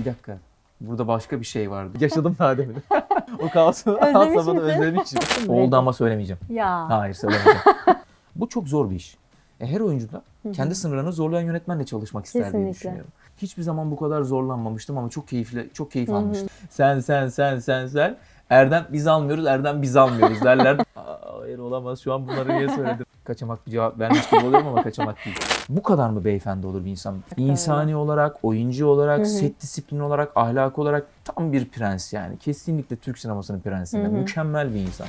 Bir dakika. Burada başka bir şey vardı. Yaşadım daha demin. o kaosu Özlemiş misin? özlemişim. Oldu ama söylemeyeceğim. Ya. Hayır söylemeyeceğim. Bu çok zor bir iş. E, her oyuncu da kendi sınırlarını zorlayan yönetmenle çalışmak ister diye Kesinlikle. düşünüyorum. Hiçbir zaman bu kadar zorlanmamıştım ama çok keyifli, çok keyif almıştım. Sen, sen, sen, sen, sen. Erdem biz almıyoruz, Erdem biz almıyoruz derler. Aa, hayır olamaz şu an bunları niye söyledim? Kaçamak bir cevap vermiş gibi oluyorum ama kaçamak değil. Bu kadar mı beyefendi olur bir insan? İnsani olarak, oyuncu olarak, set disiplini olarak, ahlak olarak tam bir prens yani. Kesinlikle Türk sinemasının prensinden. Mükemmel bir insan.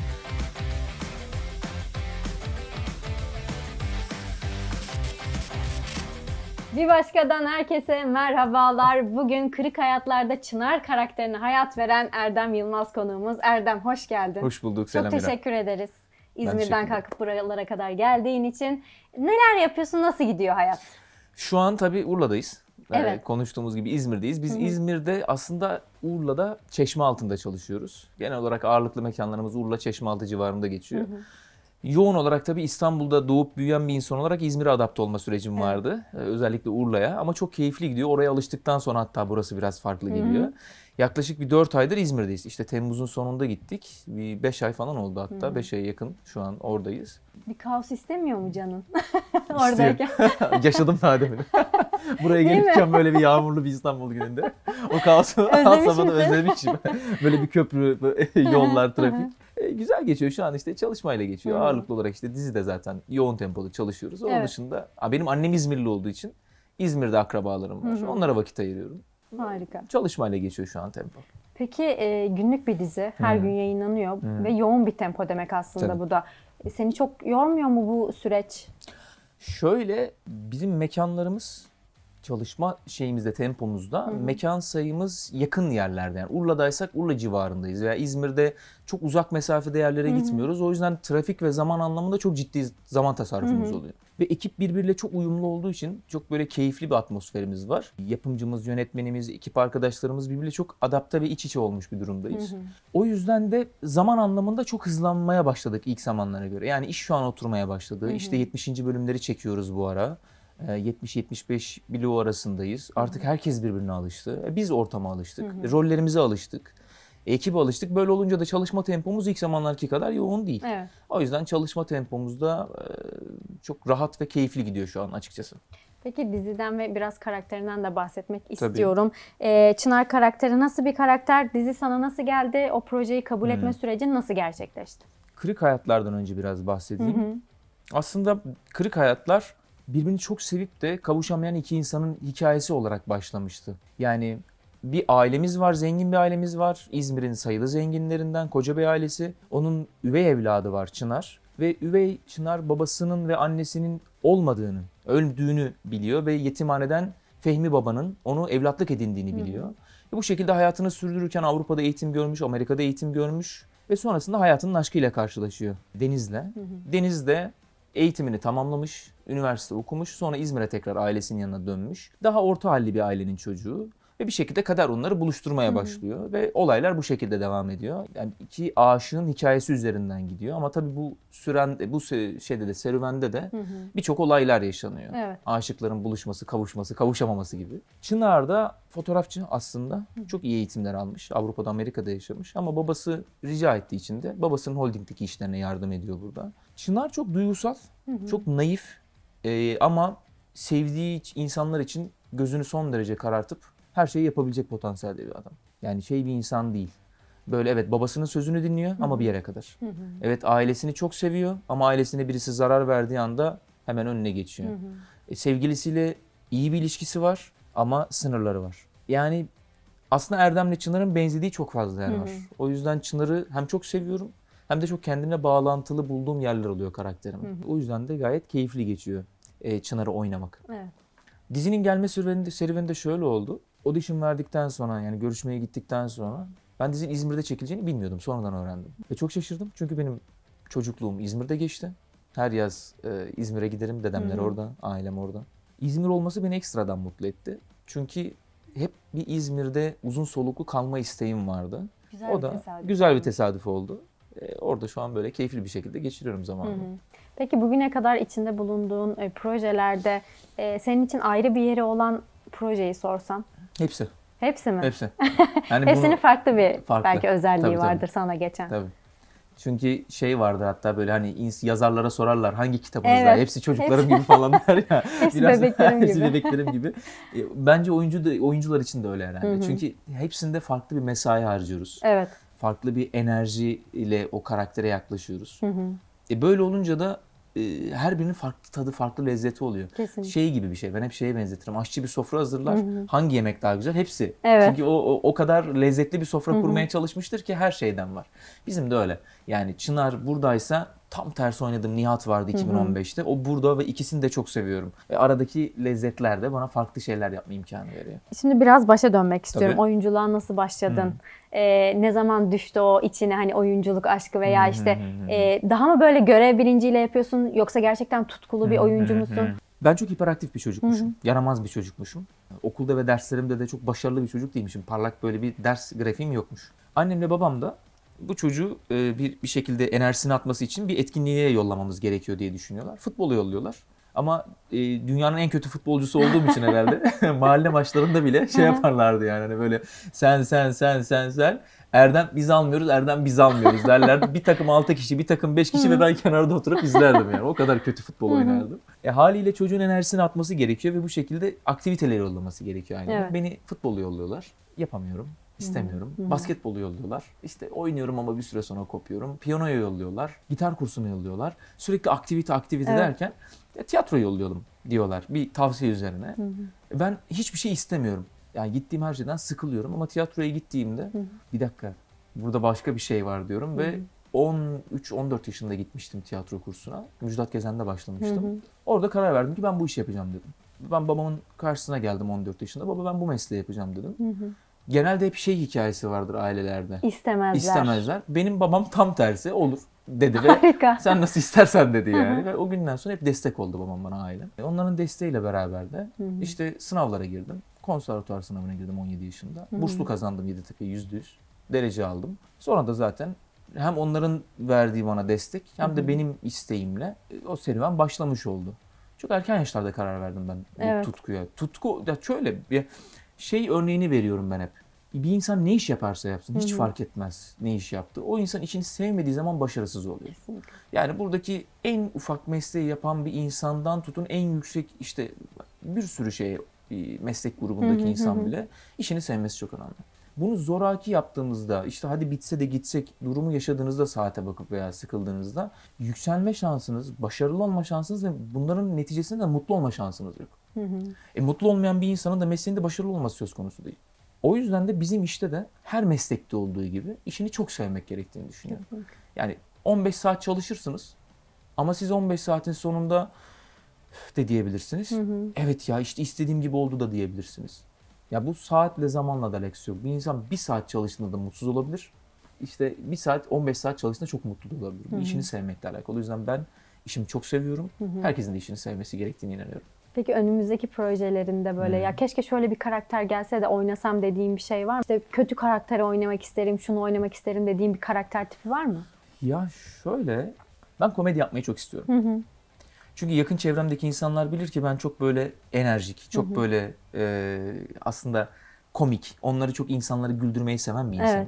Bir başkadan herkese merhabalar. Bugün Kırık Hayatlar'da Çınar karakterine hayat veren Erdem Yılmaz konuğumuz. Erdem hoş geldin. Hoş bulduk. Çok Selam İrem. teşekkür ederiz. İzmir'den kalkıp buralara kadar geldiğin için. Neler yapıyorsun? Nasıl gidiyor hayat? Şu an tabii Urla'dayız. Ee, Evet. konuştuğumuz gibi İzmir'deyiz. Biz İzmir'de aslında Urla'da çeşme altında çalışıyoruz. Genel olarak ağırlıklı mekanlarımız Urla Çeşmealtı civarında geçiyor. Yoğun olarak tabii İstanbul'da doğup büyüyen bir insan olarak İzmir'e adapte olma sürecim vardı. Ee, özellikle Urla'ya ama çok keyifli gidiyor. Oraya alıştıktan sonra hatta burası biraz farklı geliyor. Yaklaşık bir 4 aydır İzmir'deyiz. İşte Temmuz'un sonunda gittik. Bir 5 ay falan oldu hatta. 5 aya yakın şu an oradayız. Bir kaos istemiyor mu canın? Oradayken. Yaşadım daha demin. Buraya Değil mi? gelirken böyle bir yağmurlu bir İstanbul gününde. O kaosu misin? özlemişim. böyle bir köprü, böyle yollar, trafik. E, güzel geçiyor şu an işte çalışmayla geçiyor. Hı hı. Ağırlıklı olarak işte dizide zaten yoğun tempolu çalışıyoruz. Onun Evet. dışında ha, benim annem İzmirli olduğu için İzmir'de akrabalarım var. Hı hı. Onlara vakit ayırıyorum. Harika. Çalışmayla geçiyor şu an tempo. Peki e, günlük bir dizi her Hı. gün yayınlanıyor Hı. ve yoğun bir tempo demek aslında Tabii. bu da. E, Seni çok yormuyor mu bu süreç? Şöyle bizim mekanlarımız çalışma şeyimizde tempomuzda mekan sayımız yakın yerlerde yani Urla'daysak Urla civarındayız veya İzmir'de çok uzak mesafede yerlere gitmiyoruz. O yüzden trafik ve zaman anlamında çok ciddi zaman tasarrufumuz oluyor. Ve ekip birbiriyle çok uyumlu olduğu için çok böyle keyifli bir atmosferimiz var. Yapımcımız, yönetmenimiz, ekip arkadaşlarımız birbiriyle çok adapte ve iç içe olmuş bir durumdayız. O yüzden de zaman anlamında çok hızlanmaya başladık ilk zamanlara göre. Yani iş şu an oturmaya başladı. İşte 70. bölümleri çekiyoruz bu ara. Ee, 70-75 bilo arasındayız. Artık herkes birbirine alıştı. E, Biz ortama alıştık. E, Rollerimize alıştık. Ekibe alıştık. Böyle olunca da çalışma tempomuz ilk zamanlarki kadar yoğun değil. Evet. O yüzden çalışma tempomuzda e, çok rahat ve keyifli gidiyor şu an açıkçası. Peki diziden ve biraz karakterinden de bahsetmek istiyorum. Ee, Çınar karakteri nasıl bir karakter? Dizi sana nasıl geldi? O projeyi kabul Hmm. etme süreci nasıl gerçekleşti? Kırık hayatlardan önce biraz bahsedeyim. Aslında kırık hayatlar birbirini çok sevip de kavuşamayan iki insanın hikayesi olarak başlamıştı. Yani bir ailemiz var, zengin bir ailemiz var. İzmir'in sayılı zenginlerinden koca bir ailesi. Onun üvey evladı var Çınar. Ve üvey Çınar babasının ve annesinin olmadığını, öldüğünü biliyor ve yetimhaneden Fehmi babanın onu evlatlık edindiğini biliyor. Ve bu şekilde hayatını sürdürürken Avrupa'da eğitim görmüş, Amerika'da eğitim görmüş ve sonrasında hayatının aşkıyla karşılaşıyor Deniz'le. Deniz de eğitimini tamamlamış, üniversite okumuş, sonra İzmir'e tekrar ailesinin yanına dönmüş. Daha orta halli bir ailenin çocuğu ve bir şekilde kader onları buluşturmaya başlıyor ve olaylar bu şekilde devam ediyor. Yani iki aşığın hikayesi üzerinden gidiyor ama tabii bu süren bu şeyde de serüvende de birçok olaylar yaşanıyor. Evet. Aşıkların buluşması, kavuşması, kavuşamaması gibi. Çınar da fotoğrafçı aslında. Çok iyi eğitimler almış. Avrupa'da, Amerika'da yaşamış. Ama babası rica ettiği için de babasının holdingdeki işlerine yardım ediyor burada. Çınar çok duygusal, çok naif Ee, ama sevdiği insanlar için gözünü son derece karartıp her şeyi yapabilecek potansiyelde bir adam. Yani şey bir insan değil. Böyle evet babasının sözünü dinliyor ama bir yere kadar. Evet ailesini çok seviyor ama ailesine birisi zarar verdiği anda hemen önüne geçiyor. E, sevgilisiyle iyi bir ilişkisi var ama sınırları var. Yani aslında Erdem'le Çınar'ın benzediği çok fazla yer var. O yüzden Çınar'ı hem çok seviyorum hem de çok kendimle bağlantılı bulduğum yerler oluyor karakterimin. O yüzden de gayet keyifli geçiyor e, Çınar'ı oynamak. Evet. Dizinin gelme serüveninde, serüveninde şöyle oldu. Audition verdikten sonra yani görüşmeye gittikten sonra ben dizinin İzmir'de çekileceğini bilmiyordum. Sonradan öğrendim. Ve çok şaşırdım çünkü benim çocukluğum İzmir'de geçti. Her yaz e, İzmir'e giderim. Dedemler Hı hı. orada, ailem orada. İzmir olması beni ekstradan mutlu etti. Çünkü hep bir İzmir'de uzun soluklu kalma isteğim vardı. Güzel o bir da tesadüf güzel bir tesadüf oldu. E, orada şu an böyle keyifli bir şekilde geçiriyorum Hı zamanımı. Peki bugüne kadar içinde bulunduğun e, projelerde e, senin için ayrı bir yeri olan projeyi sorsam? Hepsi. Hepsi mi? Hepsi. Yani Hepsinin farklı bir Farklı. belki özelliği Tabii, tabii. vardır sana geçen. Tabii. Çünkü şey vardır hatta böyle hani yazarlara sorarlar hangi kitabınız Evet. var? Hepsi çocuklarım gibi falan der ya. Hepsi bebeklerim hepsi gibi. bebeklerim gibi. E, Bence oyuncu da, oyuncular için de öyle herhalde. Hı hı. Çünkü hepsinde farklı bir mesai harcıyoruz. Evet. Farklı bir enerji ile o karaktere yaklaşıyoruz. Hı hı. E böyle olunca da e, her birinin farklı tadı, farklı lezzeti oluyor. Kesinlikle. Şey gibi bir şey. Ben hep şeye benzetirim. Aşçı bir sofra hazırlar. Hangi yemek daha güzel? Hepsi. Evet. Çünkü o, o, o kadar lezzetli bir sofra kurmaya çalışmıştır ki her şeyden var. Bizim de öyle. Yani Çınar buradaysa tam tersi oynadım. Nihat vardı 2015'te. O burada ve ikisini de çok seviyorum. Ve aradaki lezzetler de bana farklı şeyler yapma imkanı veriyor. Şimdi biraz başa dönmek istiyorum. Tabii. Oyunculuğa nasıl başladın? Ee, ne zaman düştü o içine hani oyunculuk aşkı veya işte e, daha mı böyle görev bilinciyle yapıyorsun yoksa gerçekten tutkulu bir oyuncu musun? Ben çok hiperaktif bir çocukmuşum. Yaramaz bir çocukmuşum. Okulda ve derslerimde de çok başarılı bir çocuk değilmişim. Parlak böyle bir ders grafiğim yokmuş. Annemle babam da bu çocuğu e, bir, bir şekilde enerjisini atması için bir etkinliğe yollamamız gerekiyor diye düşünüyorlar. Futbola yolluyorlar. Ama e, dünyanın en kötü futbolcusu olduğum için herhalde mahalle maçlarında bile şey yaparlardı yani hani böyle sen sen sen sen sen Erdem biz almıyoruz, Erdem biz almıyoruz derlerdi. Bir takım 6 kişi, bir takım 5 kişi ve ben kenarda oturup izlerdim yani. O kadar kötü futbol oynardım. E, haliyle çocuğun enerjisini atması gerekiyor ve bu şekilde aktivitelere yollaması gerekiyor aynı. Evet. Beni futbolu yolluyorlar. Yapamıyorum. İstemiyorum. Basketbolu yolluyorlar. İşte oynuyorum ama bir süre sonra kopuyorum. Piyanoya yolluyorlar. Gitar kursuna yolluyorlar. Sürekli aktivite aktivite Evet. derken "Ya, tiyatro yollayalım diyorlar bir tavsiye üzerine. E, Ben hiçbir şey istemiyorum. Yani gittiğim her şeyden sıkılıyorum ama tiyatroya gittiğimde bir dakika burada başka bir şey var diyorum ve 13-14 yaşında gitmiştim tiyatro kursuna. Müjdat Gezen'de başlamıştım. Orada karar verdim ki ben bu işi yapacağım dedim. Ben babamın karşısına geldim 14 yaşında. Baba ben bu mesleği yapacağım dedim. Genelde hep şey hikayesi vardır ailelerde. İstemezler. İstemezler. Benim babam tam tersi olur dedi ve Harika. sen nasıl istersen dedi yani. Ve o günden sonra hep destek oldu babam bana ailem. E, Onların desteğiyle beraber de işte sınavlara girdim. Konservatuvar sınavına girdim 17 yaşında. Burslu kazandım Yeditepe %100. Derece aldım. Sonra da zaten hem onların verdiği bana destek hem de benim isteğimle e, o serüven başlamış oldu. Çok erken yaşlarda karar verdim ben bu Evet. tutkuya. Tutku ya şöyle bir şey örneğini veriyorum ben hep. Bir insan ne iş yaparsa yapsın hiç fark etmez ne iş yaptı. O insan işini sevmediği zaman başarısız oluyor. Kesinlikle. Yani buradaki en ufak mesleği yapan bir insandan tutun en yüksek işte bir sürü şeye meslek grubundaki insan bile işini sevmesi çok önemli. Bunu zoraki yaptığımızda işte hadi bitse de gitsek durumu yaşadığınızda saate bakıp veya sıkıldığınızda yükselme şansınız, başarılı olma şansınız ve bunların neticesinde de mutlu olma şansınız yok. E, mutlu olmayan bir insanın da mesleğinde başarılı olması söz konusu değil. O yüzden de bizim işte de her meslekte olduğu gibi işini çok sevmek gerektiğini düşünüyorum. Yani 15 saat çalışırsınız ama siz 15 saatin sonunda de diyebilirsiniz. Evet ya işte istediğim gibi oldu da diyebilirsiniz. Ya bu saatle zamanla da alakası yok. Bir insan bir saat çalıştığında da mutsuz olabilir. İşte bir saat 15 saat çalıştığında çok mutlu olabilir. Bu işini sevmekle alakalı. O yüzden ben işimi çok seviyorum. Herkesin de işini sevmesi gerektiğine inanıyorum. Peki önümüzdeki projelerinde böyle Hmm. ya keşke şöyle bir karakter gelse de oynasam dediğim bir şey var mı? İşte kötü karakteri oynamak isterim, şunu oynamak isterim dediğim bir karakter tipi var mı? Ya şöyle, ben komedi yapmayı çok istiyorum. Çünkü yakın çevremdeki insanlar bilir ki ben çok böyle enerjik, çok böyle e, aslında komik, onları çok insanları güldürmeyi seven bir insanım. Evet.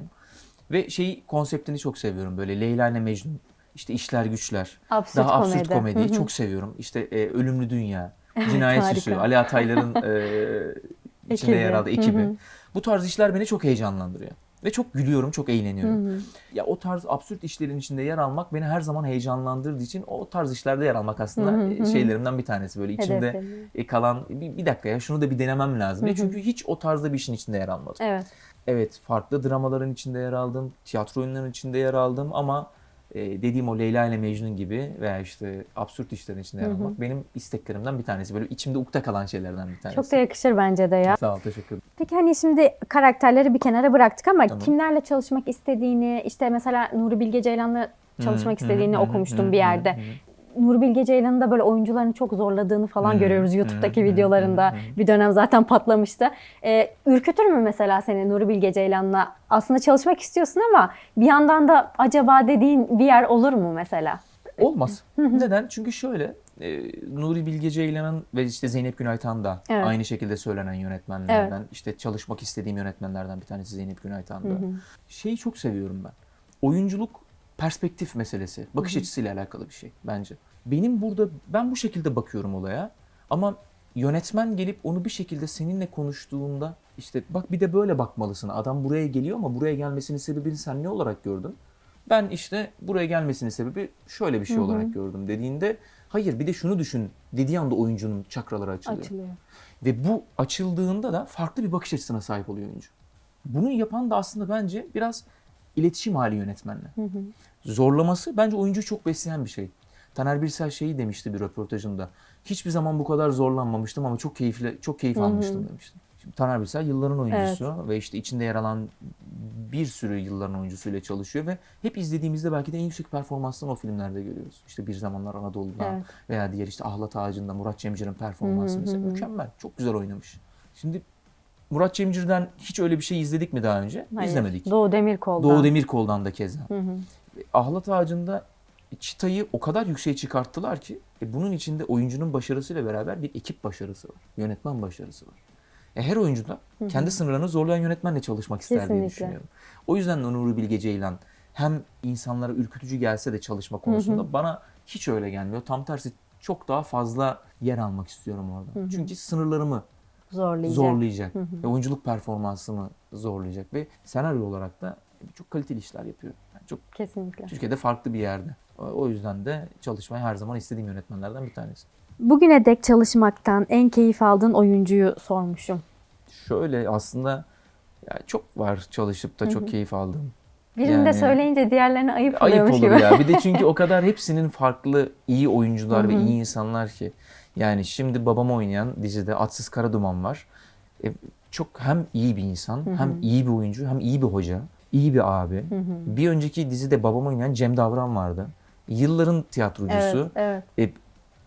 Ve şey konseptini çok seviyorum böyle Leyla ile Mecnun, işte işler güçler, Absürt daha komedi. absürt komediyi Hı hı. çok seviyorum. İşte e, Ölümlü Dünya, Cinayet harika. Süsü, Ali Ataylar'ın e, içinde yer aldığı Hı ekibi. hı. Bu tarz işler beni çok heyecanlandırıyor. Ve çok gülüyorum, çok eğleniyorum. Ya o tarz absürt işlerin içinde yer almak beni her zaman heyecanlandırdığı için o tarz işlerde yer almak aslında e, şeylerimden bir tanesi. Böyle içimde Hedeflerim. e, kalan bir, bir dakika ya şunu da bir denemem lazım. diye. Çünkü hiç o tarzda bir işin içinde yer almadım. Evet. Evet farklı dramaların içinde yer aldım, tiyatro oyunlarının içinde yer aldım ama e, dediğim o Leyla ile Mecnun gibi veya işte absürt işlerin içinde yer almak benim isteklerimden bir tanesi. Böyle içimde ukde kalan şeylerden bir tanesi. Çok da yakışır bence de ya. Sağ ol, teşekkür ederim. Peki hani şimdi karakterleri bir kenara bıraktık ama Tamam. kimlerle çalışmak istediğini, işte mesela Nuri Bilge Ceylan'la çalışmak istediğini okumuştum bir yerde. Hı. Nuri Bilge Ceylan'ın da böyle oyuncularını çok zorladığını falan Hı, görüyoruz YouTube'daki hı, videolarında. hı. Bir dönem zaten patlamıştı. Ee, ürkütür mü mesela seni Nuri Bilge Ceylan'la? Aslında çalışmak istiyorsun ama bir yandan da acaba dediğin bir yer olur mu mesela? Olmaz. Neden? Çünkü şöyle e, Nuri Bilge Ceylan'ın ve işte Zeynep Günaytan da Evet. aynı şekilde söylenen yönetmenlerden. İşte çalışmak istediğim yönetmenlerden bir tanesi Zeynep Günaytan da. Şeyi çok seviyorum ben. Oyunculuk perspektif meselesi. Bakış açısıyla alakalı bir şey bence. Benim burada ben bu şekilde bakıyorum olaya ama yönetmen gelip onu bir şekilde seninle konuştuğunda işte bak bir de böyle bakmalısın. Adam buraya geliyor ama buraya gelmesinin sebebini sen ne olarak gördün? Ben işte buraya gelmesinin sebebi şöyle bir şey olarak gördüm dediğinde hayır bir de şunu düşün dediği anda oyuncunun çakraları açılıyor. Açılıyor. Ve bu açıldığında da farklı bir bakış açısına sahip oluyor oyuncu. Bunu yapan da aslında bence biraz iletişim hali yönetmenle. Zorlaması bence oyuncuyu çok besleyen bir şey. Taner Birsel şeyi demişti bir röportajında. Hiçbir zaman bu kadar zorlanmamıştım ama çok keyifli, çok keyif almıştım demişti. Şimdi Taner Birsel yılların oyuncusu ve işte içinde yer alan bir sürü yılların oyuncusuyla çalışıyor ve hep izlediğimizde belki de en yüksek performansını o filmlerde görüyoruz. İşte Bir Zamanlar Anadolu'da Evet. veya diğer işte Ahlat Ağacı'nda Murat Cemcir'in performansı mesela mükemmel. Çok güzel oynamış. Şimdi Murat Cemcir'den hiç öyle bir şey izledik mi daha önce? Hayır. İzlemedik. Doğu Demirkol'dan. Doğu Demirkol'dan da keza. Ahlat Ağacı'nda çıtayı o kadar yükseğe çıkarttılar ki e, bunun içinde oyuncunun başarısıyla beraber bir ekip başarısı var. Yönetmen başarısı var. E, her oyuncu da kendi sınırlarını zorlayan yönetmenle çalışmak ister diye Kesinlikle. düşünüyorum. O yüzden de Nuri Bilge Ceylan hem insanlara ürkütücü gelse de çalışma konusunda bana hiç öyle gelmiyor. Tam tersi çok daha fazla yer almak istiyorum orada. Çünkü sınırlarımı Zorlayacak. zorlayacak. Ve oyunculuk performansımı zorlayacak ve senaryo olarak da çok kaliteli işler yapıyor. Yani çok Kesinlikle. Türkiye'de farklı bir yerde. O- yüzden de çalışmayı her zaman istediğim yönetmenlerden bir tanesi. Bugüne dek çalışmaktan en keyif aldığın oyuncuyu sormuşum. Şöyle aslında ya çok var çalışıp da çok keyif aldığım. Birinde Yani- söyleyince diğerlerine ayıp, Ayıp oluyormuş olur gibi. ya. Bir de çünkü o kadar hepsinin farklı iyi oyuncular ve iyi insanlar ki. Yani şimdi babam oynayan dizide Atsız Karaduman var. E, çok hem iyi bir insan, hem iyi bir oyuncu, hem iyi bir hoca, iyi bir abi. Bir önceki dizide babam oynayan Cem Davran vardı. Yılların tiyatrocusu. Evet, evet. E,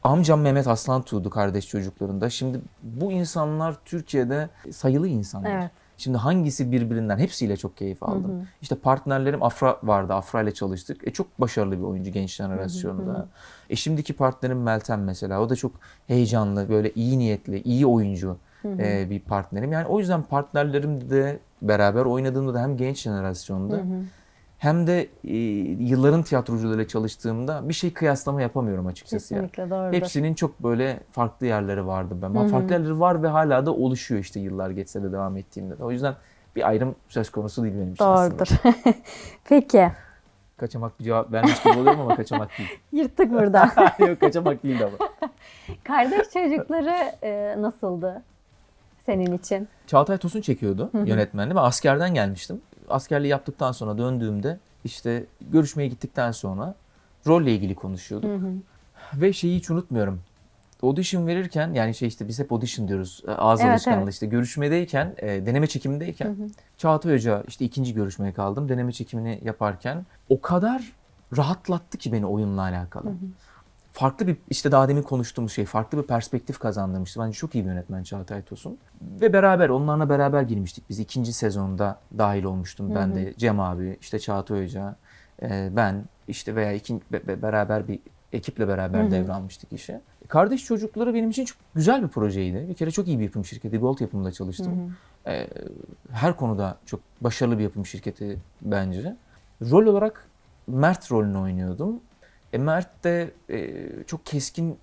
amcam Mehmet Aslan Tuğdu kardeş çocuklarında. Şimdi bu insanlar Türkiye'de sayılı insanlar. Evet. Şimdi hangisi birbirinden hepsiyle çok keyif aldım. İşte partnerlerim Afra vardı. Afra ile çalıştık. E çok başarılı bir oyuncu genç jenerasyonda. E şimdiki partnerim Meltem mesela. O da çok heyecanlı, böyle iyi niyetli, iyi oyuncu e, bir partnerim. Yani o yüzden partnerlerim de beraber oynadığımda da hem genç jenerasyonda hem de e, yılların tiyatrocularıyla çalıştığımda bir şey kıyaslama yapamıyorum açıkçası. ya. Kesinlikle doğrudur. Hepsinin çok böyle farklı yerleri vardı ben. Farklı yerleri var ve hala da oluşuyor işte yıllar geçse de devam ettiğimde de. O yüzden bir ayrım söz konusu değil benim için aslında. Doğrudur. Peki. Kaçamak bir cevap vermiş gibi oluyorum ama kaçamak değil. Yırttık burada. Yok kaçamak değil ama. Kardeş çocukları e, nasıldı senin için? Çağatay Tosun çekiyordu yönetmenli. Ben askerden gelmiştim. Askerliği yaptıktan sonra döndüğümde işte görüşmeye gittikten sonra rolle ilgili konuşuyorduk. Ve şeyi hiç unutmuyorum. Audition verirken yani şey işte biz hep audition diyoruz. e, Ağız Evet, alışkanlığı evet. işte görüşmedeyken, e, deneme çekimindeyken Çağatay Hoca işte ikinci görüşmeye kaldım. Deneme çekimini yaparken o kadar rahatlattı ki beni oyunla alakalı. Farklı bir işte daha demin konuştuğumuz şey farklı bir perspektif kazandırmıştı. Bence çok iyi bir yönetmen Çağatay Tosun. Ve beraber onlarla beraber girmiştik. Biz ikinci sezonda dahil olmuştum. Ben de Cem abi, işte Çağatay Hoca, e, ben işte veya ikinci, be- be- beraber bir ekiple beraber devralmıştık işi. Kardeş Çocukları benim için çok güzel bir projeydi. Bir kere çok iyi bir yapım şirketi. Gold yapımında çalıştım. E, her konuda çok başarılı bir yapım şirketi bence. Rol olarak Mert rolünü oynuyordum. E, Mert de e, çok keskin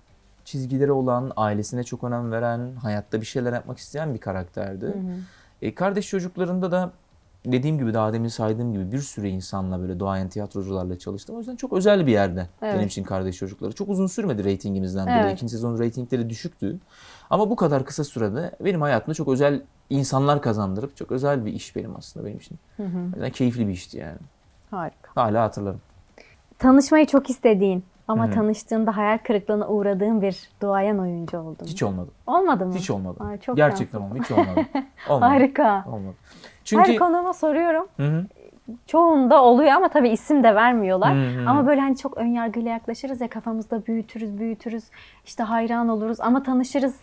çizgileri olan, ailesine çok önem veren, hayatta bir şeyler yapmak isteyen bir karakterdi. E, kardeş çocuklarında da dediğim gibi daha demin saydığım gibi bir sürü insanla böyle doğayan tiyatrocularla çalıştım. O yüzden çok özel bir yerde Evet. benim için kardeş çocukları. Çok uzun sürmedi reytingimizden dolayı. Evet. İkinci sezon reytingleri düşüktü. Ama bu kadar kısa sürede benim hayatımda çok özel insanlar kazandırıp çok özel bir iş benim aslında benim için. O yüzden keyifli bir işti yani. Harika. Hala hatırlarım. Tanışmayı çok istediğin ama Hı. tanıştığında hayal kırıklığına uğradığın bir duayen oyuncu oldu mu? Hiç olmadı. Olmadı mı? Hiç olmadı. Ay, çok Gerçekten olmadı. Hiç olmadı. olmadı. Harika. Olmadı. Her Çünkü konuğuma soruyorum. Hı hı. Çoğunda oluyor ama tabii isim de vermiyorlar. Hı. Ama böyle hani çok ön yargıyla yaklaşırız ya kafamızda büyütürüz büyütürüz. İşte hayran oluruz ama tanışırız.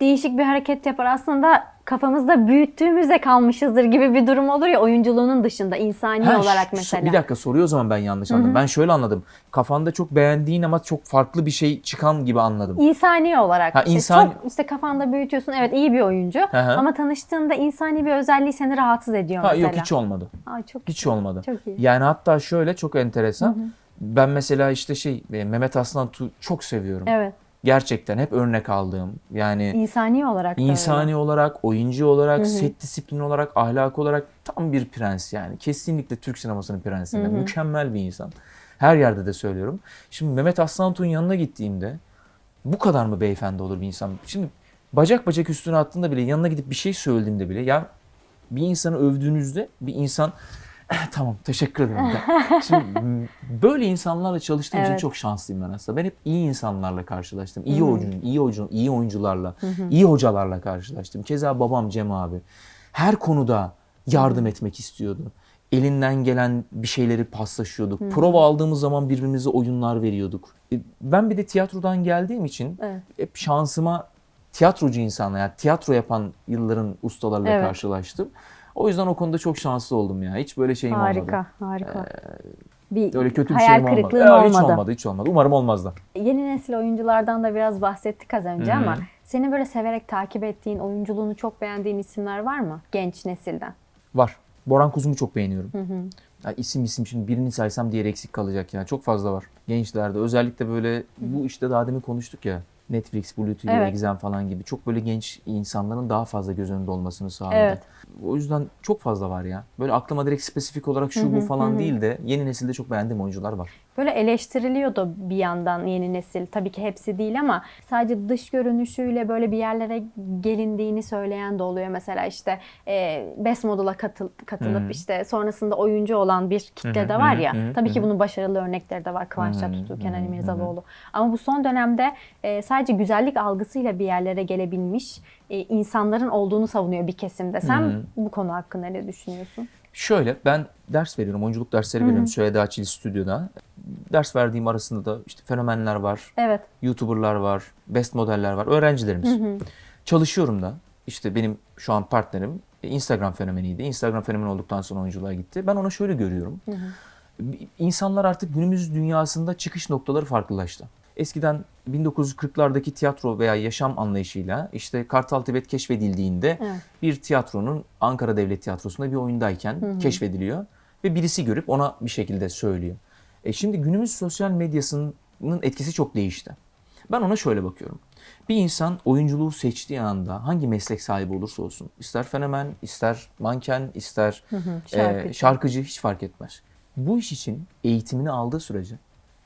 Değişik bir hareket yapar. Aslında kafamızda büyüttüğümüzde kalmışızdır gibi bir durum olur ya oyunculuğunun dışında insani Ha, olarak mesela. Bir dakika soruyor o zaman ben yanlış anladım. Ben şöyle anladım. Kafanda çok beğendiğin ama çok farklı bir şey çıkan gibi anladım. İnsani olarak. Ha, işte insan- Çok işte kafanda büyütüyorsun. Evet iyi bir oyuncu. Hı hı. Ama tanıştığında insani bir özelliği seni rahatsız ediyor Ha mesela. yok hiç olmadı. Aa, çok Hiç olmadı. Çok iyi. Yani hatta şöyle çok enteresan. Ben mesela işte şey e, Mehmet Aslan çok seviyorum. Evet. Gerçekten hep örnek aldığım. Yani İnsani olarak da öyle. insani olarak, oyuncu olarak, set disiplini olarak, ahlak olarak tam bir prens yani. Kesinlikle Türk sinemasının prensinden. Mükemmel bir insan. Her yerde de söylüyorum. Şimdi Mehmet Aslantuğ'un yanına gittiğimde bu kadar mı beyefendi olur bir insan? Şimdi bacak bacak üstüne attığında bile yanına gidip bir şey söylediğimde bile ya bir insanı övdüğünüzde bir insan "Eh, tamam teşekkür ederim. de." Şimdi böyle insanlarla çalıştığım için Evet. çok şanslıyım ben aslında. Ben hep iyi insanlarla karşılaştım. İyi oyuncu, iyi oyuncu, iyi oyuncularla, iyi hocalarla karşılaştım. Keza babam Cem abi her konuda yardım etmek istiyordu. Elinden gelen bir şeyleri paslaşıyorduk. Prova aldığımız zaman birbirimize oyunlar veriyorduk. E, Ben bir de tiyatrodan geldiğim için Evet. hep şansıma tiyatrocu insanla yani tiyatro yapan yılların ustalarla Evet. karşılaştım. O yüzden o konuda çok şanslı oldum ya. Hiç böyle şeyim olmadı. Harika, harika. bir Öyle kötü bir şeyim olmadı. Ya, Hiç olmadı. olmadı, hiç olmadı. Umarım olmaz da. Yeni nesil oyunculardan da biraz bahsettik az önce Hı hı. ama senin böyle severek takip ettiğin, oyunculuğunu çok beğendiğin isimler var mı? Genç nesilden. Var. Boran Kuzum'u çok beğeniyorum. Ya isim isim şimdi birini saysam diğer eksik kalacak ya. Çok fazla var. Gençlerde özellikle böyle bu işte daha demin konuştuk ya. Netflix, Blue TV, Evet. Exam falan gibi çok böyle genç insanların daha fazla göz önünde olmasını sağladı. Evet. O yüzden çok fazla var ya. Böyle aklıma direkt spesifik olarak şu bu falan değil de yeni nesilde çok beğendiğim oyuncular var. Böyle eleştiriliyor da bir yandan yeni nesil. Tabii ki hepsi değil ama sadece dış görünüşüyle böyle bir yerlere gelindiğini söyleyen de oluyor. Mesela işte e, Best Model'a katıl, katılıp işte sonrasında oyuncu olan bir kitle de var ya. Tabii ki bunun başarılı örnekleri de var. Kıvanç Tatlıtuğ, Kenan İmirzalıoğlu. Ama bu son dönemde e, sadece güzellik algısıyla bir yerlere gelebilmiş e, insanların olduğunu savunuyor bir kesimde. Sen bu konu hakkında ne düşünüyorsun? Şöyle ben ders veriyorum, oyunculuk dersleri veriyorum Süheyda Çil Stüdyo'da. Ders verdiğim arasında da işte fenomenler var, Evet. YouTuber'lar var, best modeller var, öğrencilerimiz. Çalışıyorum da. İşte benim şu an partnerim e, Instagram fenomeniydi. Instagram fenomeni olduktan sonra oyunculuğa gitti. Ben ona şöyle görüyorum. İnsanlar artık günümüz dünyasında çıkış noktaları farklılaştı. Eskiden 1940'lardaki tiyatro veya yaşam anlayışıyla işte Kartal Tibet keşfedildiğinde Evet. bir tiyatronun Ankara Devlet Tiyatrosu'nda bir oyundayken keşfediliyor ve birisi görüp ona bir şekilde söylüyor. E şimdi günümüz sosyal medyasının etkisi çok değişti. Ben ona şöyle bakıyorum. Bir insan oyunculuğu seçtiği anda hangi meslek sahibi olursa olsun, ister fenomen, ister manken, ister e, şarkıcı. şarkıcı hiç fark etmez. Bu iş için eğitimini aldığı sürece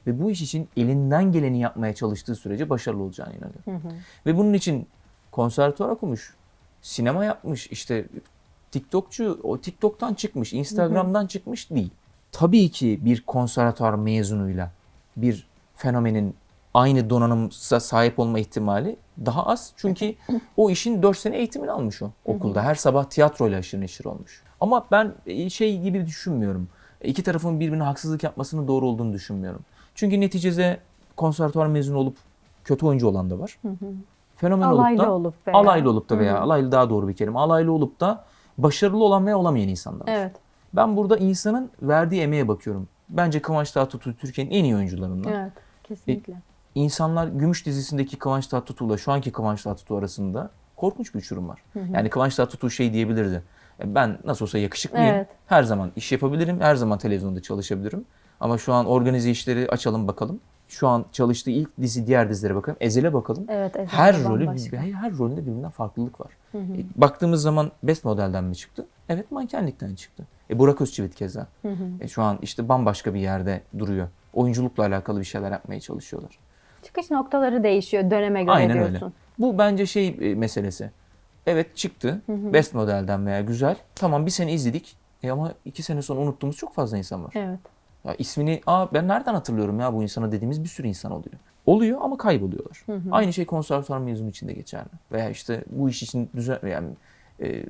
ve bu iş için elinden geleni yapmaya çalıştığı sürece başarılı olacağına inanıyorum. Ve bunun için konservatuvar okumuş, sinema yapmış, işte TikTokçu, o TikTok'tan çıkmış, Instagram'dan çıkmış değil. Tabii ki bir konservatuvar mezunuyla bir fenomenin aynı donanıma sahip olma ihtimali daha az. Çünkü o işin 4 sene eğitimini almış o okulda. Her sabah tiyatroyla aşırı neşir olmuş. Ama ben e, şey gibi düşünmüyorum. İki tarafın birbirine haksızlık yapmasının doğru olduğunu düşünmüyorum. Çünkü neticede konservatuvar mezunu olup kötü oyuncu olan da var. Fenomen Alaylı olup da olup veya- alaylı olup da veya alaylı daha doğru bir kelime. Alaylı olup da başarılı olan veya olamayan insanlar var. Evet. Ben burada insanın verdiği emeğe bakıyorum. Bence Kıvanç Tatlıtuğ Türkiye'nin en iyi oyuncularından. Evet. Kesinlikle. İnsanlar Gümüş dizisindeki Kıvanç Tatlıtuğ'la şu anki Kıvanç Tatlıtuğ arasında korkunç bir uçurum var. Yani Kıvanç Tatlıtuğ şey diyebilirdi. "E, Ben nasıl olsa yakışıklıyım. Evet. Her zaman iş yapabilirim. Her zaman televizyonda çalışabilirim. Ama şu an organize işleri açalım bakalım. Şu an çalıştığı ilk dizi diğer dizilere bakalım. Ezel'e bakalım. Evet, Ezel her rolü bambaşka. her, her rolünde birbirinden farklılık var. E, baktığımız zaman best modelden mi çıktı? Evet mankenlikten çıktı. E Burak Özçivit keza. E, şu an işte bambaşka bir yerde duruyor. Oyunculukla alakalı bir şeyler yapmaya çalışıyorlar. Çıkış noktaları değişiyor döneme göre Aynen diyorsun. öyle. Bu bence şey e, meselesi. Evet çıktı. Best modelden veya güzel. Tamam bir sene izledik. E ama iki sene sonra unuttuğumuz çok fazla insan var. Evet. Ya ismini aa ben nereden hatırlıyorum ya bu insana dediğimiz bir sürü insan oluyor. Oluyor ama kayboluyorlar. Aynı şey konservatuar mezunu için de geçerli. Veya işte bu iş için düzen yani e,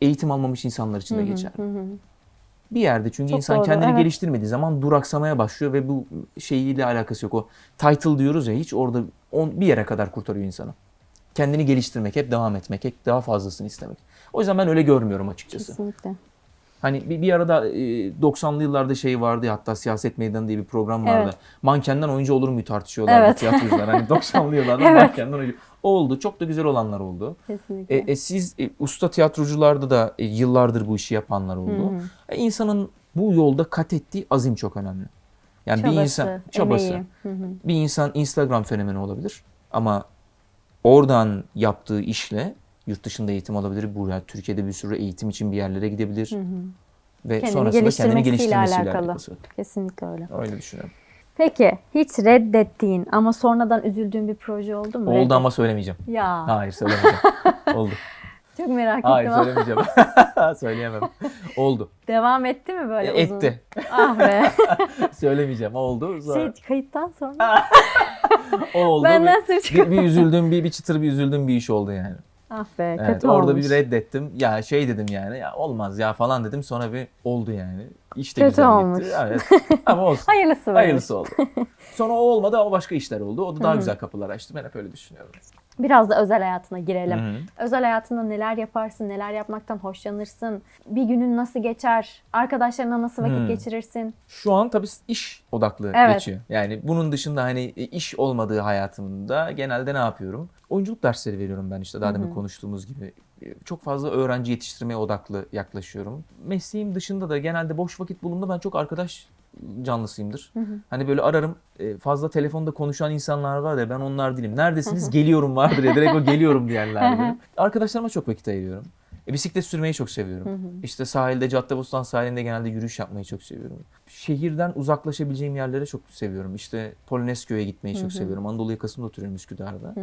eğitim almamış insanlar için de geçerli. Bir yerde çünkü Çok insan doğru, kendini evet. geliştirmediği zaman duraksamaya başlıyor ve bu şeyiyle alakası yok. O title diyoruz ya hiç orada on, bir yere kadar kurtarıyor insanı. kendini geliştirmek, hep devam etmek, hep daha fazlasını istemek. O yüzden ben öyle görmüyorum açıkçası. Kesinlikle. Hani bir, bir arada e, 90'lı yıllarda şey vardı ya hatta Siyaset Meydanı diye bir program vardı. Evet. Mankenden oyuncu olur mu tartışıyorlardı Evet. tiyatrocular. Hani 90'lı yıllarda Evet. mankenden oyuncu. Oldu. Çok da güzel olanlar oldu. Kesinlikle. E, e, siz e, usta tiyatrocularda da e, yıllardır bu işi yapanlar oldu. E, insanın bu yolda kat ettiği azim çok önemli. Yani bir insan çabası. Hı hı. Bir insan Instagram fenomeni olabilir ama oradan yaptığı işle yurt dışında eğitim alabilir. Buraya Türkiye'de bir sürü eğitim için bir yerlere gidebilir. Ve Kendini sonrasında kendini geliştirmesiyle alakalı. alakası. Kesinlikle öyle. Öyle düşünüyorum. Peki hiç reddettiğin ama sonradan üzüldüğün bir proje oldu mu? Oldu Reddet- ama söylemeyeceğim. Ya Hayır söylemeyeceğim. Oldu. çok merak Hayır ettim ama. söylemeyeceğim. Söyleyemem. Oldu. Devam etti mi böyle E, uzun? Etti. Ah be. Söylemeyeceğim. Oldu. Sonra şey kayıttan sonra o oldu. benden bir, bir, bir üzüldüğüm, bir, bir çıtır bir üzüldüğüm bir iş oldu yani. Ah be Evet, kötü orada olmuş. bir reddettim. Ya şey dedim yani ya olmaz ya falan dedim. Sonra bir oldu yani. İşte Kötü güzel olmuş. gitti. Evet. Ama olsun. Hayırlısı. Hayırlısı oldu. Sonra o olmadı ama başka işler oldu. O da daha güzel kapılar açtı. Ben hep öyle düşünüyorum. Biraz da özel hayatına girelim. Hı hı. Özel hayatında neler yaparsın, neler yapmaktan hoşlanırsın? Bir günün nasıl geçer? Arkadaşlarına nasıl vakit Hmm. geçirirsin? Şu an tabii iş odaklı Evet. geçiyor. Yani bunun dışında hani iş olmadığı hayatımda genelde ne yapıyorum? Oyunculuk dersleri veriyorum ben işte daha demin konuştuğumuz gibi. Çok fazla öğrenci yetiştirmeye odaklı yaklaşıyorum. Mesleğim dışında da genelde boş vakit bulunduğumda ben çok arkadaş canlısıyımdır. Hani böyle ararım e, fazla telefonda konuşan insanlar var ya ben onlar değilim. Neredesiniz? Geliyorum vardır ya direkt o geliyorum diyenlerdenim. Arkadaşlarıma çok vakit ayırıyorum. E, bisiklet sürmeyi çok seviyorum. İşte sahilde, Caddebostan sahilinde genelde yürüyüş yapmayı çok seviyorum. Şehirden uzaklaşabileceğim yerlere çok seviyorum. İşte Polonezköy'e gitmeyi çok seviyorum. Anadolu yakasında oturuyorum Üsküdar'da.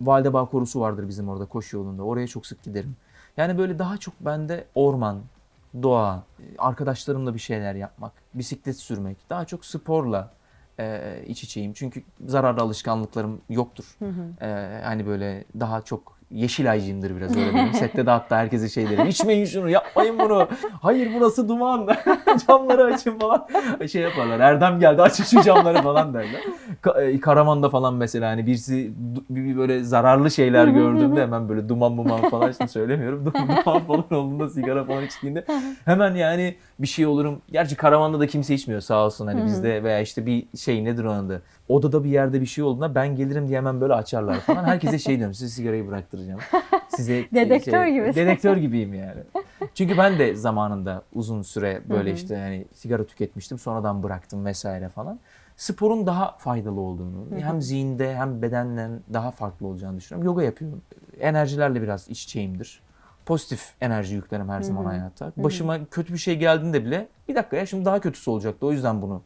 Validebağ korusu vardır bizim orada koşu yolunda. Oraya çok sık giderim. Yani böyle daha çok bende orman, doğa, arkadaşlarımla bir şeyler yapmak, bisiklet sürmek, daha çok sporla e, iç içeyim. Çünkü zararlı alışkanlıklarım yoktur. E, hani böyle daha çok yeşil aycıyımdır biraz öyle benim. Sette de hatta herkese şey derim. İçmeyin şunu, yapmayın bunu. Hayır burası duman. Camları açın falan. Şey yaparlar. Erdem geldi açın şu camları falan derler. Ka- e, Karaman'da falan mesela hani birisi bir, böyle zararlı şeyler gördüğümde hemen böyle duman muman falan şimdi söylemiyorum. Du- duman falan olduğunda sigara falan içtiğinde hemen yani bir şey olurum. Gerçi Karaman'da da kimse içmiyor sağ olsun hani bizde veya işte bir şey nedir o anda. Odada bir yerde bir şey olduğunda ben gelirim diye hemen böyle açarlar falan. Herkese şey diyorum size sigarayı bıraktıracağım. Size Dedektör şey, gibisin. Dedektör gibiyim yani. Çünkü ben de zamanında uzun süre böyle işte yani sigara tüketmiştim sonradan bıraktım vesaire falan. Sporun daha faydalı olduğunu hem zihinde hem bedenle daha farklı olacağını düşünüyorum. Yoga yapıyorum. Enerjilerle biraz iç içeyimdir. Pozitif enerji yüklerim her zaman hayata. Başıma kötü bir şey geldiğinde bile bir dakika ya şimdi daha kötüsü olacaktı o yüzden bunu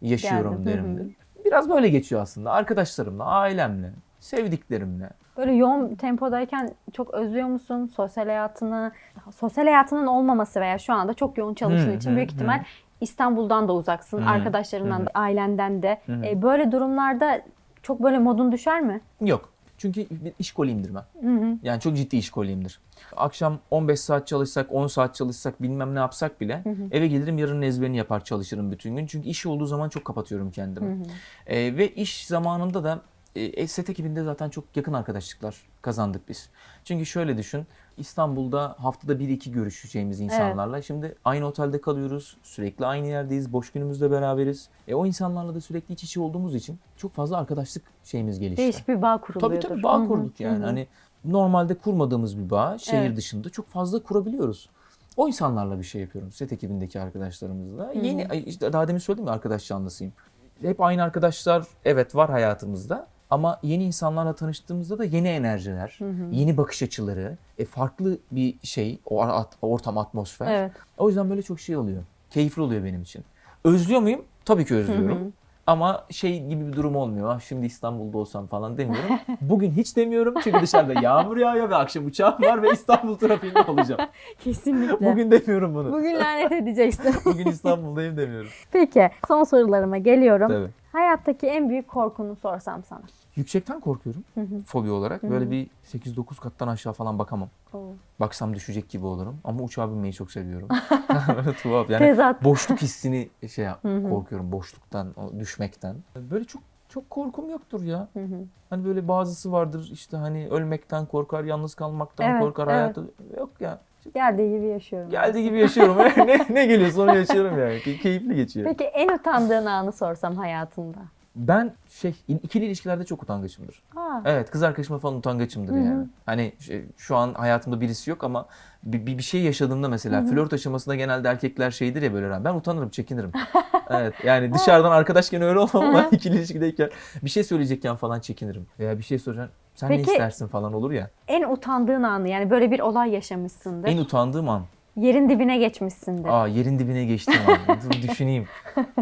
yaşıyorum Geldim. Hı derimdir. Biraz böyle geçiyor aslında. Arkadaşlarımla, ailemle, sevdiklerimle. Böyle yoğun tempodayken çok özlüyor musun sosyal hayatını? Sosyal hayatının olmaması veya şu anda çok yoğun çalıştığın Hı, için hı, büyük ihtimal İstanbul'dan da uzaksın, Hı, arkadaşlarından hı. da, ailenden de. Hı. E, böyle durumlarda çok böyle modun düşer mi? Yok. Çünkü bir iş koliyimdir ben. Hı hı. Yani çok ciddi iş koliyimdir. Akşam 15 saat çalışsak, 10 saat çalışsak, bilmem ne yapsak bile eve gelirim yarın ezberini yapar çalışırım bütün gün. Çünkü iş olduğu zaman çok kapatıyorum kendimi. Ee, ve iş zamanında da e, set ekibinde zaten çok yakın arkadaşlıklar kazandık biz. Çünkü şöyle düşün, İstanbul'da haftada 1-2 görüşeceğimiz insanlarla. Şimdi aynı otelde kalıyoruz, sürekli aynı yerdeyiz, boş günümüzde beraberiz. E, o insanlarla da sürekli iç içe olduğumuz için çok fazla arkadaşlık şeyimiz gelişti. Değişik bir bağ kuruluyordur. Tabii tabii bağ Hı hı, kurduk yani. hı hı. Hani normalde kurmadığımız bir bağ şehir Evet. dışında çok fazla kurabiliyoruz. O insanlarla bir şey yapıyorum. Set ekibindeki arkadaşlarımızla. Yeni ay, işte daha demin söyledim ya arkadaş canlısıyım. Hep aynı arkadaşlar evet var hayatımızda. Ama yeni insanlarla tanıştığımızda da yeni enerjiler, yeni bakış açıları, e, farklı bir şey, o at- ortam, atmosfer. Evet. O yüzden böyle çok şey oluyor. Keyifli oluyor benim için. Özlüyor muyum? Tabii ki özlüyorum. Ama şey gibi bir durum olmuyor. Ah şimdi İstanbul'da olsam falan demiyorum. Bugün hiç demiyorum çünkü dışarıda yağmur yağıyor ve akşam uçağım var ve İstanbul trafiğinde olacağım. Kesinlikle. Bugün demiyorum bunu. Bugün lanet edeceksin. Bugün İstanbul'dayım demiyorum. Peki son sorularıma geliyorum. Tabii. Hayattaki en büyük korkunu sorsam sana. Yüksekten korkuyorum fobi olarak. Böyle bir 8-9 kattan aşağı falan bakamam. Oo. Baksam düşecek gibi olurum. Ama uçağa binmeyi çok seviyorum. Tuhaf yani. Tezat. boşluk hissini şey yap, korkuyorum boşluktan, o düşmekten. Böyle çok çok korkum yoktur ya. Hı hı. Hani böyle bazısı vardır işte hani ölmekten korkar, yalnız kalmaktan Evet, korkar evet. hayatı. Yok ya. Geldiği gibi yaşıyorum. Geldiği gibi yaşıyorum. ne, ne geliyorsa onu yaşıyorum yani. Key- Keyifli geçiyor. Peki en utandığın anı sorsam hayatında? Ben şey ikili ilişkilerde çok utangaçımdır. Aa, Evet kız arkadaşıma falan utangaçımdır Hı hı. yani. Hani şu an hayatımda birisi yok ama bir, bir, şey yaşadığımda mesela Hı hı. flört aşamasında genelde erkekler şeydir ya böyle ben utanırım çekinirim. evet yani dışarıdan arkadaşken öyle olmam ama ikili ilişkideyken bir şey söyleyecekken falan çekinirim. Veya bir şey soracaksın sen ne Peki- istersin falan olur ya. en utandığın anı yani böyle bir olay yaşamışsındır. En utandığım an. Yerin dibine geçmişsindir. Aa yerin dibine geçtim. Dur düşüneyim.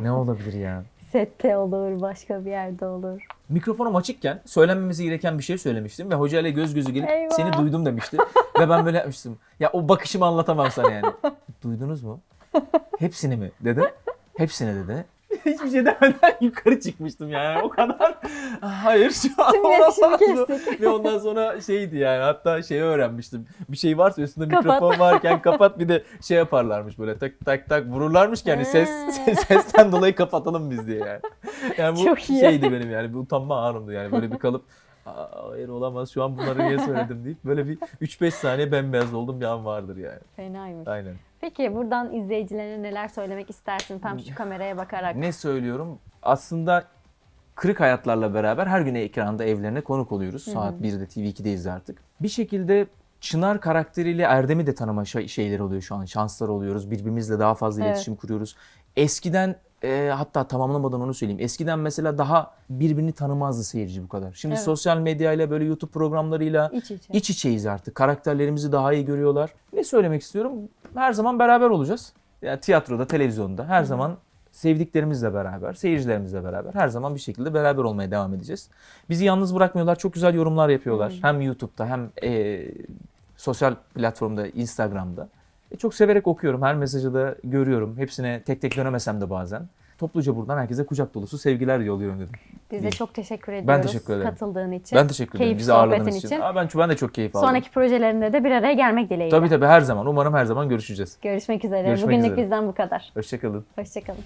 Ne olabilir ya? Sette olur, başka bir yerde olur. Mikrofonum açıkken söylenmemesi gereken bir şey söylemiştim ve hocayla göz gözü gelip Eyvah. seni duydum demişti. ve ben böyle yapmıştım. Ya o bakışımı anlatamam sana yani. Duydunuz mu? Hepsini mi? Dedi. Hepsini dedi. Hiçbir şey demeden yukarı çıkmıştım yani o kadar. Hayır şu an Tüm iletişimi kestik. Ve ondan sonra şeydi yani hatta şeyi öğrenmiştim. Bir şey varsa üstünde Kapat. mikrofon varken kapat bir de şey yaparlarmış böyle tak tak tak vururlarmış ki hani ses, Hmm. sesten dolayı kapatalım biz diye yani. Yani bu Çok iyi. şeydi benim yani bir utanma anımdı yani böyle bir kalıp "Aa, hayır olamaz şu an bunları niye söyledim deyip böyle bir 3-5 saniye bembeyaz oldum bir an vardır yani. Fenaymış. Aynen. Peki buradan izleyicilerine neler söylemek istersin tam şu kameraya bakarak? Ne söylüyorum? Aslında Kırık Hayatlarla beraber her gün ekranda evlerine konuk oluyoruz. Saat 1'de TV2'deyiz artık. Bir şekilde Çınar karakteriyle Erdem'i de tanıma şey- şeyleri oluyor şu an. Şanslar oluyoruz. Birbirimizle daha fazla Evet. iletişim kuruyoruz. Eskiden e, hatta tamamlamadan onu söyleyeyim. Eskiden mesela daha birbirini tanımazdı seyirci bu kadar. Şimdi Evet. sosyal medyayla böyle YouTube programlarıyla İç içe. iç içeyiz artık. Karakterlerimizi daha iyi görüyorlar. Ne söylemek istiyorum? Her zaman beraber olacağız. Yani tiyatroda, televizyonda her zaman sevdiklerimizle beraber, seyircilerimizle beraber her zaman bir şekilde beraber olmaya devam edeceğiz. Bizi yalnız bırakmıyorlar. Çok güzel yorumlar yapıyorlar. Hem YouTube'da hem e, sosyal platformda, Instagram'da. E, çok severek okuyorum. Her mesajı da görüyorum. Hepsine tek tek dönemesem de bazen. Topluca buradan herkese kucak dolusu sevgiler yolluyorum dedim. Biz de çok teşekkür ediyoruz Ben teşekkür ederim. katıldığın için. Ben teşekkür ederim. Keyifli Bizi ağırladığınız için. için. Aa, ben, ben de çok keyif aldım. Sonraki projelerinde de bir araya gelmek dileğiyle. Tabii tabii her zaman. Umarım her zaman görüşeceğiz. Görüşmek üzere. Görüşmek Bugünlük üzere. bizden bu kadar. Hoşçakalın. Hoşçakalın.